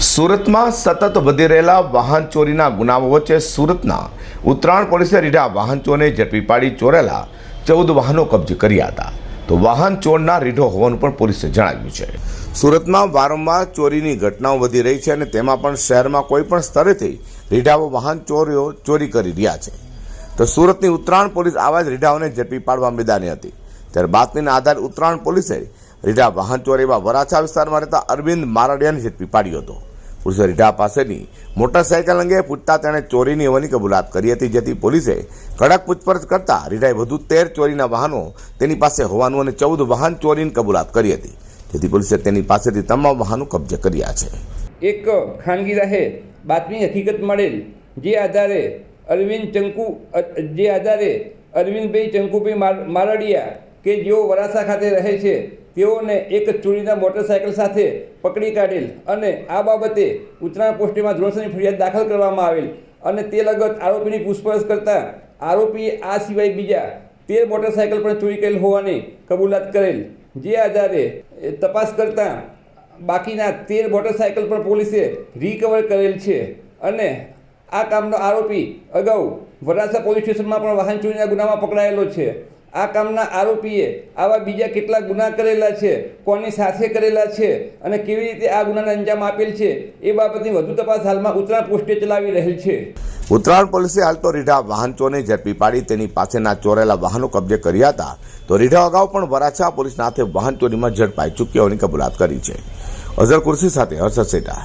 સુરતમાં સતત વધી રહેલા વાહન ચોરીના ગુનાઓ વચ્ચે સુરતના ઉત્તરાયણ પોલીસે રીઢા વાહન ચોરને ઝડપી પાડી ચોરેલા ચૌદ વાહનો કબજે કર્યા હતા. તો વાહન ચોરના રીઢો હોવાનું પણ પોલીસે જણાવ્યું છે. સુરતમાં વારંવાર ચોરીની ઘટનાઓ વધી રહી છે અને તેમાં પણ શહેરમાં કોઈ પણ સ્તરેથી રીઢાઓ વાહન ચોરીઓ ચોરી કરી રહ્યા છે. તો સુરતની ઉત્તરાયણ પોલીસ આવા જ રીઢાઓને ઝડપી પાડવા મેદાની હતી. ત્યારે બાતમીના આધારે ઉત્તરાયણ પોલીસે રીઢા વાહન ચોર એવા વરાછા વિસ્તારમાં રહેતા અરવિંદ મારડિયાને ઝડપી પાડ્યો હતો. પોલીસે રીઢા પાસેની મોટરસાયકલ અંગે પૂછતા તેણે ચોરીની હોવાની કબૂલાત કરી હતી, જેથી પોલીસે કડક પૂછપરછ કરતા રીઢાએ વધુ તેર ચોરીના વાહનો તેની પાસે હોવાનું અને ચૌદ વાહન ચોરીની કબૂલાત કરી હતી. જેથી પોલીસે તેની પાસેથી તમામ વાહનો કબજે કર્યા છે. એક ખાનગી રાહે બાતમી હકીકત મળેલ, જે આધારે અરવિંદ ચંકુ, જે આધારે અરવિંદભાઈ ચંકુભાઈ મારડિયા કે જેઓ વરાસા ખાતે રહે છે તેઓને એક ચોરીના મોટરસાયકલ સાથે પકડી કાઢેલ અને આ બાબતે ઉત્તરાયણ પોસ્ટેમાં ધોરણસરની ફરિયાદ દાખલ કરવામાં આવેલ અને તે લગત આરોપીની પૂછપરછ કરતાં આરોપીએ આ સિવાય બીજા તેર મોટરસાયકલ પણ ચોરી કરેલ હોવાની કબૂલાત કરેલ. જે આધારે તપાસ કરતાં બાકીના તેર મોટરસાયકલ પણ પોલીસે રિકવર કરેલ છે અને આ કામનો આરોપી અગાઉ વરાછા પોલીસ સ્ટેશનમાં પણ વાહન ચોરીના ગુનામાં પકડાયેલો છે. આ કામના આરોપીએ આવા બીજા કેટલા ગુના કરેલા છે, કોની સાથે કરેલા છે અને કેવી રીતે આ ગુનાને અંજામ આપેલ છે, એ બાબતની વધુ તપાસ હાલમાં ઉત્તરાયણ પોસ્ટે ચલાવી રહેલ છે. ઉત્તરાયણ પોલીસે હાલ તો રીઢા વાહન ચોરને ઝડપી પાડી તેની પાસેના ચોરેલા વાહનો કબજે કર્યા હતા. તો રીઢા અગાઉ પણ વરાછા પોલીસના હાથે વાહન ચોરીમાં ઝડપાઈ હોવાની કબૂલાત કરી છે. અઝર કુર્સી સાથે હર્ષદ સેટા.